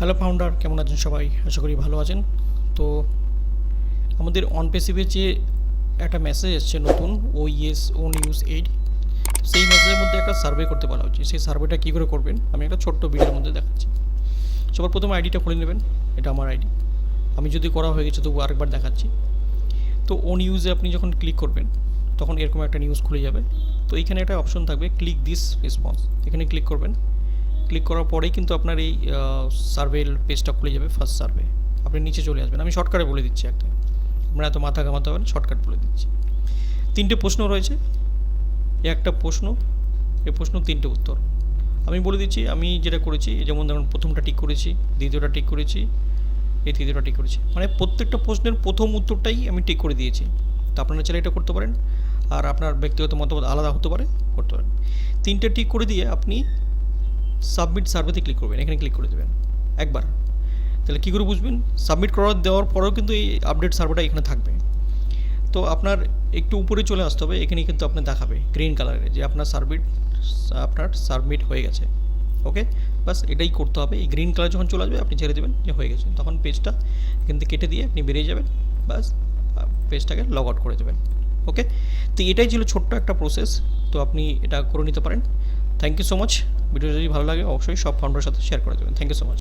Hello founder কেমন আছেন সবাই? আশা করি ভালো আছেন। তো আমাদের অন পেসিভে যে একটা মেসেজ এসছে নতুন ও ইএস ও নিউজ এইড সেই মেসেজের মধ্যে একটা সার্ভে করতে বলা হচ্ছে। সেই সার্ভেটা কী করে করবেন? আমি একটা ছোট্ট ভিডিওর মধ্যে দেখাচ্ছি। সবার প্রথমে আইডিটা খুলে নেবেন। এটা আমার আইডি আমি যদি করা হয়ে গেছে তবু আরেকবার দেখাচ্ছি। তো ও নিউজে আপনি যখন ক্লিক করবেন, তখন এরকম একটা নিউজ খুলে যাবে। তো এইখানে একটা অপশন থাকবে ক্লিক দিস রেসপন্স এখানে ক্লিক করবেন। ক্লিক করার পরেই কিন্তু আপনার এই সার্ভে পেজটা খুলে যাবে ফার্স্ট সার্ভে আপনি নিচে চলে আসবেন। আমি শর্টকাটে বলে দিচ্ছি একটা। আপনার এত মাথা ঘামাতে হবে শর্টকাট বলে দিচ্ছি। তিনটে প্রশ্ন রয়েছে। একটা প্রশ্ন এই প্রশ্ন তিনটে উত্তর। আমি বলে দিচ্ছি, আমি যেটা করেছি, যেমন ধরুন প্রথমটা ঠিক করেছি, দ্বিতীয়টা ঠিক করেছি, এই তৃতীয়টা ঠিক করেছি। মানে প্রত্যেকটা প্রশ্নের প্রথম উত্তরটাই আমি ঠিক করে দিয়েছি। তো আপনারা চাইলে এটা করতে পারেন। আর আপনার ব্যক্তিগত মতামত আলাদা হতে পারে, করতে পারেন। তিনটে ঠিক করে দিয়ে আপনি সাবমিট সার্ভেতে ক্লিক করবেন, এখানে ক্লিক করে দেবেন। একবার। তাহলে কী করে বুঝবেন? সাবমিট করার দেওয়ার পরেও কিন্তু এই আপডেট সার্ভেটা এখানে থাকবে। তো আপনার একটু উপরে চলে আসতে হবে এখানে কিন্তু আপনার দেখাবে গ্রিন কালারে যে আপনার সাবমিট আপনার সাবমিট হয়ে গেছে। ওকে বাস এটাই করতে হবে। এই গ্রিন কালার যখন চলে আসবে, আপনি ছেড়ে দেবেন যে হয়ে গেছে। তখন পেজটা থেকে কেটে দিয়ে আপনি বেরিয়ে যাবেন। বাস পেজটাকে লগ আউট করে দেবেন। ওকে তো এটাই ছিল ছোট্ট একটা প্রসেস তো আপনি এটা করে নিতে পারেন। Thank you so much video যদি ভালো লাগে, অবশ্যই সব ফাউন্ডারের সাথে শেয়ার করে দেবেন। Thank you so much